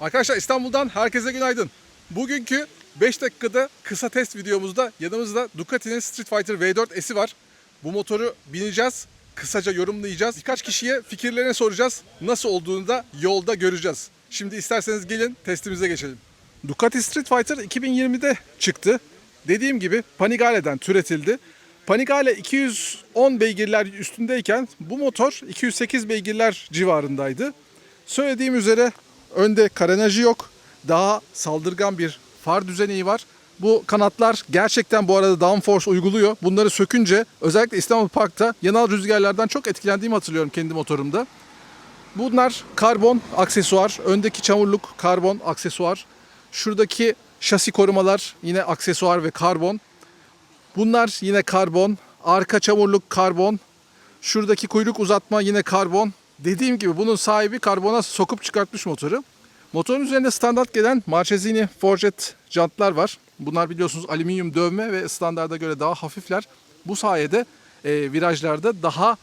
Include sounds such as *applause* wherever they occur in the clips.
Arkadaşlar İstanbul'dan herkese günaydın. Bugünkü 5 dakikada kısa test videomuzda yanımızda Ducati'nin Street Fighter V4 S'i var. Bu motoru bineceğiz, kısaca yorumlayacağız. Birkaç kişiye fikirlerini soracağız. Nasıl olduğunu da yolda göreceğiz. Şimdi isterseniz gelin testimize geçelim. Ducati Street Fighter 2020'de çıktı. Dediğim gibi Panigale'den türetildi. Panigale 210 beygirler üstündeyken bu motor 208 beygirler civarındaydı. Söylediğim üzere önde karenajı yok. Daha saldırgan bir far düzeneği var. Bu kanatlar gerçekten bu arada downforce uyguluyor. Bunları sökünce özellikle İstanbul Park'ta yanal rüzgarlardan çok etkilendiğimi hatırlıyorum kendi motorumda. Bunlar karbon aksesuar. Öndeki çamurluk karbon aksesuar. Şuradaki şasi korumalar yine aksesuar ve karbon. Bunlar yine karbon. Arka çamurluk karbon. Şuradaki kuyruk uzatma yine karbon. Dediğim gibi bunun sahibi karbona sokup çıkartmış motoru. Motorun üzerinde standart gelen Marchesini Forget jantlar var. Bunlar biliyorsunuz alüminyum dövme ve standarda göre daha hafifler. Bu sayede e, virajlarda daha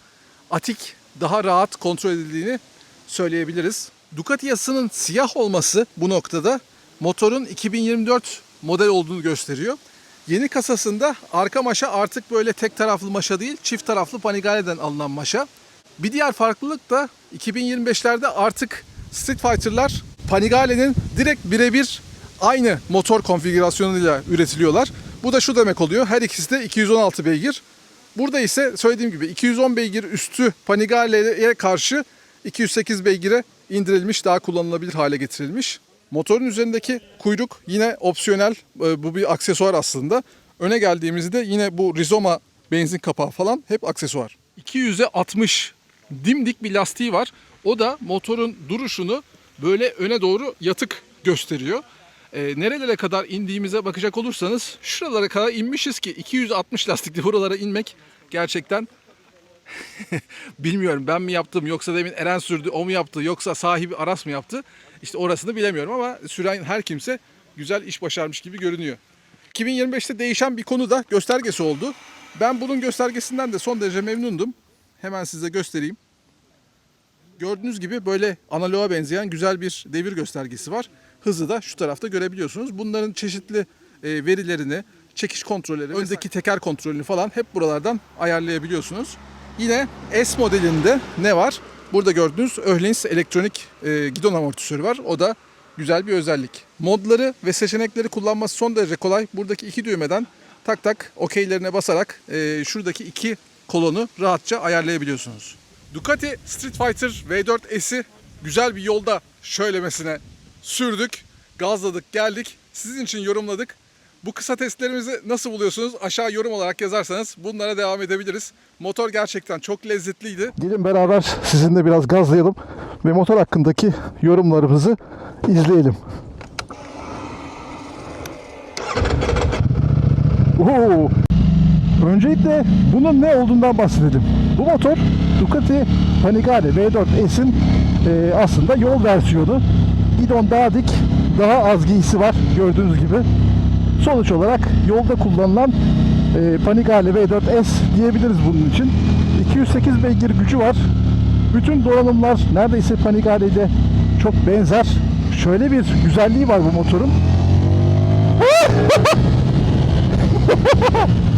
atik, daha rahat kontrol edildiğini söyleyebiliriz. Ducati yasının siyah olması bu noktada motorun 2024 model olduğunu gösteriyor. Yeni kasasında arka maşa artık böyle tek taraflı maşa değil, çift taraflı Panigale'den alınan maşa. Bir diğer farklılık da 2025'lerde artık Street Fighter'lar Panigale'nin direkt birebir aynı motor konfigürasyonuyla üretiliyorlar. Bu da şu demek oluyor. Her ikisi de 216 beygir. Burada ise söylediğim gibi 210 beygir üstü Panigale'ye karşı 208 beygire indirilmiş, daha kullanılabilir hale getirilmiş. Motorun üzerindeki kuyruk yine opsiyonel. Ee, Bu bir aksesuar aslında. Öne geldiğimizde yine bu rizoma benzin kapağı falan hep aksesuar. 200'e 60 dimdik bir lastiği var. O da motorun duruşunu böyle öne doğru yatık gösteriyor. Ee, nerelere kadar indiğimize bakacak olursanız şuralara kadar inmişiz ki 260 lastikli buralara inmek gerçekten *laughs* bilmiyorum ben mi yaptım yoksa demin Eren sürdü o mu yaptı yoksa sahibi Aras mı yaptı? İşte orasını bilemiyorum ama süren her kimse güzel iş başarmış gibi görünüyor. 2025'te değişen bir konu da göstergesi oldu. Ben bunun göstergesinden de son derece memnundum. Hemen size göstereyim. Gördüğünüz gibi böyle analoğa benzeyen güzel bir devir göstergesi var. Hızı da şu tarafta görebiliyorsunuz. Bunların çeşitli e, verilerini, çekiş kontrolleri, öndeki teker kontrolünü falan hep buralardan ayarlayabiliyorsunuz. Yine S modelinde ne var? Burada gördüğünüz Öhlins elektronik e, gidon amortisörü var. O da güzel bir özellik. Modları ve seçenekleri kullanması son derece kolay. Buradaki iki düğmeden tak tak okeylerine basarak e, şuradaki iki kolonu rahatça ayarlayabiliyorsunuz. Ducati Street Fighter V4 S'i güzel bir yolda şöylemesine sürdük, gazladık, geldik. Sizin için yorumladık. Bu kısa testlerimizi nasıl buluyorsunuz? Aşağı yorum olarak yazarsanız bunlara devam edebiliriz. Motor gerçekten çok lezzetliydi. Gelin beraber sizinle biraz gazlayalım ve motor hakkındaki yorumlarımızı izleyelim. Oo. Öncelikle bunun ne olduğundan bahsedelim. Bu motor Ducati Panigale V4 S'in e, aslında yol versiyonu. Gidon daha dik, daha az giysi var gördüğünüz gibi. Sonuç olarak yolda kullanılan e, Panigale V4 S diyebiliriz bunun için. 208 beygir gücü var. Bütün donanımlar neredeyse Panigale ile çok benzer. Şöyle bir güzelliği var bu motorun. *laughs*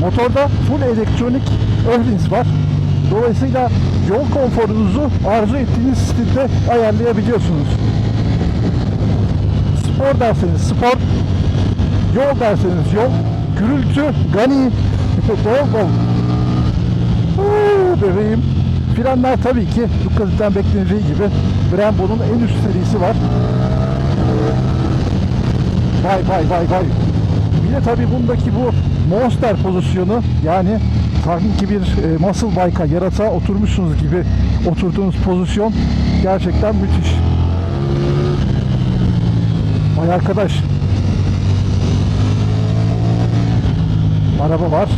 Motorda full elektronik Öhlins var. Dolayısıyla yol konforunuzu arzu ettiğiniz stilde ayarlayabiliyorsunuz. Spor derseniz spor, yol derseniz yol, gürültü, gani, *laughs* bol bol. Bebeğim. Frenler tabii ki Ducati'den bekleneceği gibi Brembo'nun en üst serisi var. Vay vay vay vay. De tabii bundaki bu monster pozisyonu yani sanki bir e, muscle bike'a yarata oturmuşsunuz gibi oturduğunuz pozisyon gerçekten müthiş. Vay arkadaş. Araba var.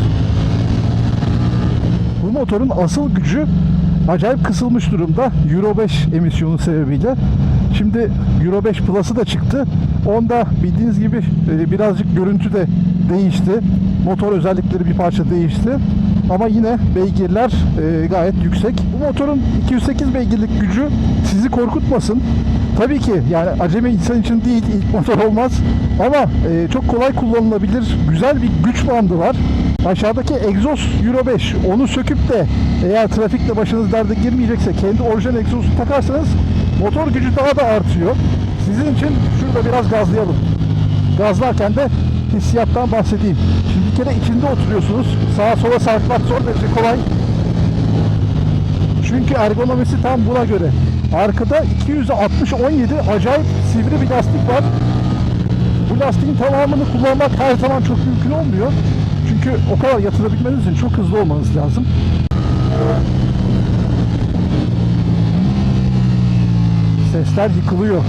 Bu motorun asıl gücü acayip kısılmış durumda Euro 5 emisyonu sebebiyle. Şimdi Euro 5 Plus'ı da çıktı. Onda bildiğiniz gibi e, birazcık görüntü de değişti. Motor özellikleri bir parça değişti. ama yine beygirler e, gayet yüksek. Bu motorun 208 beygirlik gücü sizi korkutmasın. Tabii ki yani acemi insan için değil ilk motor olmaz ama e, çok kolay kullanılabilir güzel bir güç bandı var. Aşağıdaki egzoz Euro 5 onu söküp de eğer trafikte başınız derde girmeyecekse kendi orijinal egzozu takarsanız motor gücü daha da artıyor. Sizin için şurada biraz gazlayalım. Gazlarken de hissiyattan bahsedeyim. Şimdi bir kere içinde oturuyorsunuz. Sağa sola sarkmak zor derece kolay. Çünkü ergonomisi tam buna göre. Arkada 260-17 acayip sivri bir lastik var. Bu lastiğin tamamını kullanmak her zaman çok mümkün olmuyor. Çünkü o kadar yatırabilmeniz için çok hızlı olmanız lazım. Sesler yıkılıyor.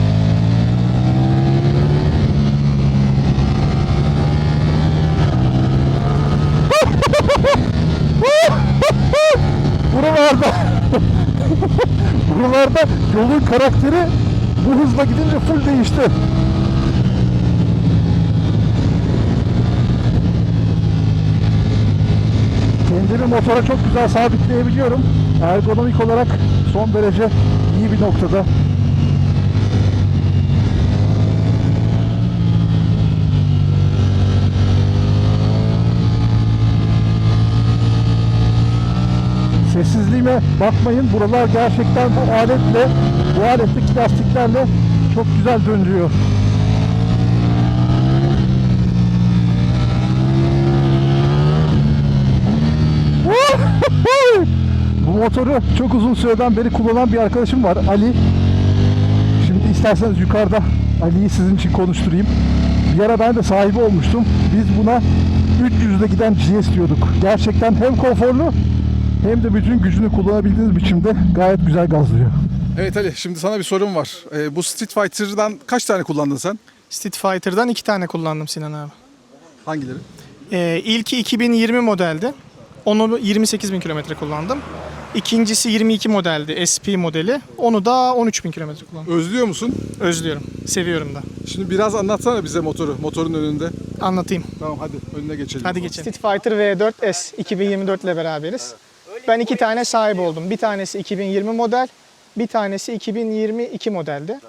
Buralarda Buralarda yolun karakteri bu hızla gidince full değişti. Kendimi motora çok güzel sabitleyebiliyorum. Ergonomik olarak son derece iyi bir noktada. Sessizliğime bakmayın. Buralar gerçekten bu aletle, bu aletteki lastiklerle çok güzel dönüyor. *laughs* bu motoru çok uzun süreden beri kullanan bir arkadaşım var Ali. Şimdi isterseniz yukarıda Ali'yi sizin için konuşturayım. Bir ara ben de sahibi olmuştum. Biz buna 300'de giden GS diyorduk. Gerçekten hem konforlu hem de bütün gücünü kullanabildiğiniz biçimde gayet güzel gazlıyor. Evet Ali şimdi sana bir sorum var. Ee, bu Street Fighter'dan kaç tane kullandın sen? Street Fighter'dan iki tane kullandım Sinan abi. Hangileri? Ee, ilki 2020 modeldi. Onu 28 bin kilometre kullandım. İkincisi 22 modeldi SP modeli. Onu da 13 bin kilometre kullandım. Özlüyor musun? Özlüyorum. Seviyorum da. Şimdi biraz anlatsana bize motoru, motorun önünde. Anlatayım. Tamam hadi önüne geçelim. Hadi geçelim. Street Fighter V4S 2024 ile beraberiz. Ben iki tane sahip oldum. Bir tanesi 2020 model, bir tanesi 2022 modeldi.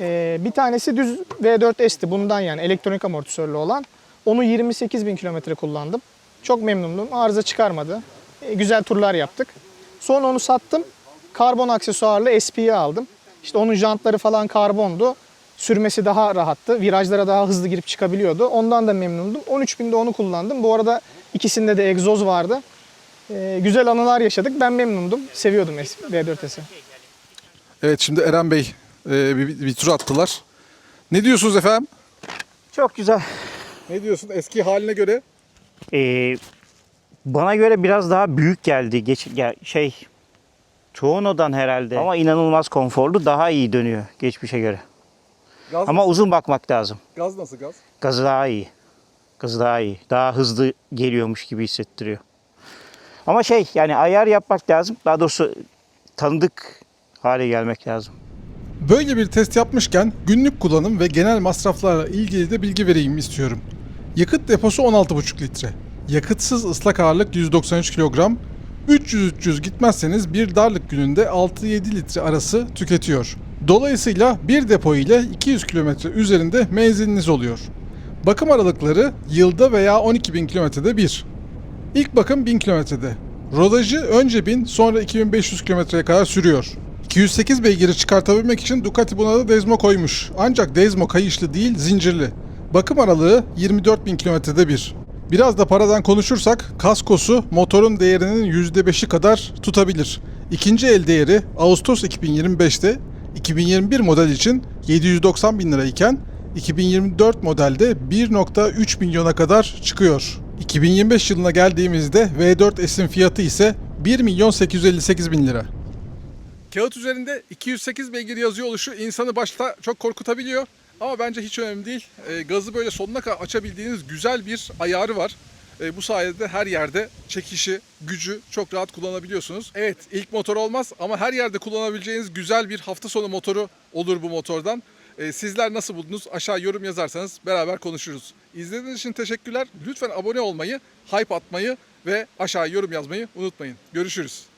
Ee, bir tanesi düz V4S'ti bundan yani elektronik amortisörlü olan. Onu 28 bin kilometre kullandım. Çok memnundum. Arıza çıkarmadı. Ee, güzel turlar yaptık. Sonra onu sattım. Karbon aksesuarlı SP'yi aldım. İşte onun jantları falan karbondu. Sürmesi daha rahattı. Virajlara daha hızlı girip çıkabiliyordu. Ondan da memnundum. 13 binde onu kullandım. Bu arada ikisinde de egzoz vardı. Ee, güzel anılar yaşadık. Ben memnundum. Seviyordum V4S'i. Evet şimdi Eren Bey e, bir, bir tur attılar. Ne diyorsunuz efendim? Çok güzel. Ne diyorsun eski haline göre? Ee, bana göre biraz daha büyük geldi. Geç, ya şey Tuono'dan herhalde. Ama inanılmaz konforlu. Daha iyi dönüyor geçmişe göre. Gaz, Ama uzun bakmak lazım. gaz nasıl gaz? Gazı daha iyi. Gazı daha iyi. Daha hızlı geliyormuş gibi hissettiriyor. Ama şey yani ayar yapmak lazım. Daha doğrusu tanıdık hale gelmek lazım. Böyle bir test yapmışken günlük kullanım ve genel masraflarla ilgili de bilgi vereyim istiyorum. Yakıt deposu 16,5 litre. Yakıtsız ıslak ağırlık 193 kilogram. 300-300 gitmezseniz bir darlık gününde 6-7 litre arası tüketiyor. Dolayısıyla bir depo ile 200 kilometre üzerinde menziliniz oluyor. Bakım aralıkları yılda veya 12.000 kilometrede bir. İlk bakım 1000 kilometrede. Rodajı önce 1000 sonra 2500 kilometreye kadar sürüyor. 208 beygiri çıkartabilmek için Ducati buna da Desmo koymuş. Ancak Desmo kayışlı değil zincirli. Bakım aralığı 24.000 kilometrede bir. Biraz da paradan konuşursak kaskosu motorun değerinin %5'i kadar tutabilir. İkinci el değeri Ağustos 2025'te 2021 model için 790 bin lira iken 2024 modelde 1.3 milyona kadar çıkıyor. 2025 yılına geldiğimizde V4S'in fiyatı ise 1 milyon 858 bin lira. Kağıt üzerinde 208 beygir yazıyor oluşu insanı başta çok korkutabiliyor. Ama bence hiç önemli değil. E, gazı böyle sonuna kadar açabildiğiniz güzel bir ayarı var. E, bu sayede her yerde çekişi, gücü çok rahat kullanabiliyorsunuz. Evet ilk motor olmaz ama her yerde kullanabileceğiniz güzel bir hafta sonu motoru olur bu motordan. E, sizler nasıl buldunuz? Aşağı yorum yazarsanız beraber konuşuruz. İzlediğiniz için teşekkürler. Lütfen abone olmayı, hype atmayı ve aşağı yorum yazmayı unutmayın. Görüşürüz.